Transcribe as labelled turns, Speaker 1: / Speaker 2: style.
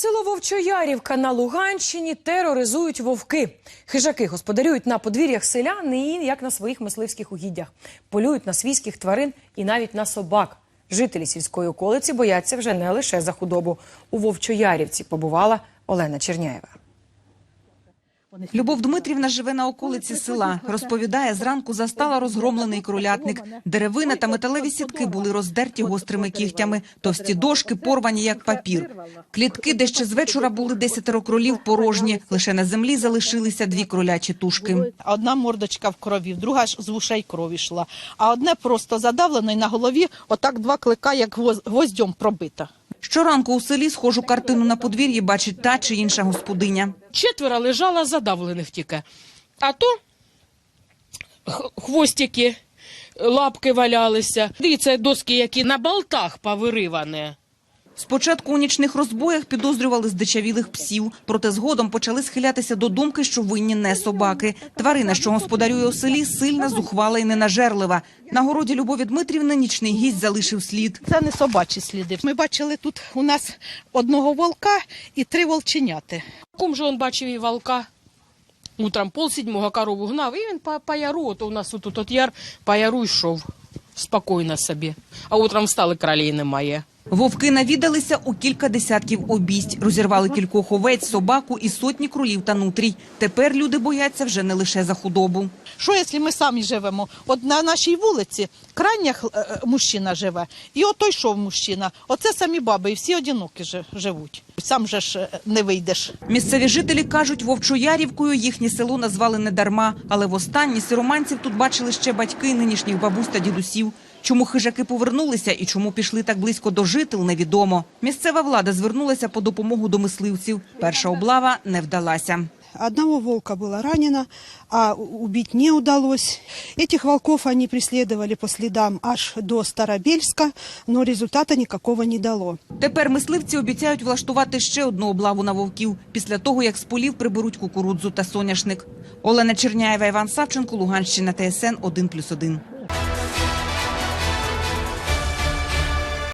Speaker 1: Село Вовчоярівка на Луганщині тероризують вовки. Хижаки господарюють на подвір'ях селян і як на своїх мисливських угіддях. Полюють на свійських тварин і навіть на собак. Жителі сільської околиці бояться вже не лише за худобу. У Вовчоярівці побувала Олена Черняєва.
Speaker 2: Любов Дмитрівна живе на околиці села. Розповідає, зранку застала розгромлений кролятник. Деревина та металеві сітки були роздерті гострими кігтями. Товсті дошки порвані, як папір. Клітки, де ще з вечора були десятеро кролів порожні. Лише на землі залишилися дві кролячі тушки.
Speaker 3: Одна мордочка в крові, друга ж з вушей кров йшла, а одне просто задавлено і на голові отак два клика, як гвоз- гвоздьом пробита.
Speaker 2: Щоранку у селі схожу картину на подвір'ї бачить та чи інша господиня.
Speaker 4: четверо лежало задавлених тільки. А то хвостики, лапки валялися. Дивіться, доски, які на болтах повиривані.
Speaker 2: Спочатку у нічних розбоях підозрювали здичавілих псів, проте згодом почали схилятися до думки, що винні не собаки. Тварина, що господарює у селі, сильна, зухвала і ненажерлива. На городі Любові Дмитрівни нічний гість залишив слід.
Speaker 3: Це не собачі сліди. Ми бачили тут у нас одного волка і три волченяти.
Speaker 4: Кум же он бачив і волка. Утром пол седьмого корову гнав, і він по, по яру, от у нас тут от яр, по яру йшов спокійно собі. А утром встали, кролей немає.
Speaker 2: Вовки навідалися у кілька десятків обість, розірвали кількох овець, собаку і сотні кролів та нутрій. Тепер люди бояться вже не лише за худобу.
Speaker 3: Що, якщо ми самі живемо? От на нашій вулиці крайня е, е, мужчина живе, і ото йшов мужчина. Оце самі баби, і всі одинокі жи- живуть. Сам же ж е, не вийдеш.
Speaker 2: Місцеві жителі кажуть, Вовчоярівкою їхнє село назвали недарма, але востаннє сіроманців тут бачили ще батьки нинішніх бабусь та дідусів. Чому хижаки повернулися і чому пішли так близько до жител, невідомо. Місцева влада звернулася по допомогу до мисливців. Перша облава не вдалася.
Speaker 5: Одного волка было ранено, а убить не удалось. Этих волков они преследовали по следам аж до Старобельска, но результата никакого не дало.
Speaker 2: Тепер мисливці обіцяють влаштувати ще одну облаву на вовків після того, як з полів приберуть кукурудзу та соняшник. Олена Черняєва, Іван Савченко, Луганщина, ТСН 1+,1.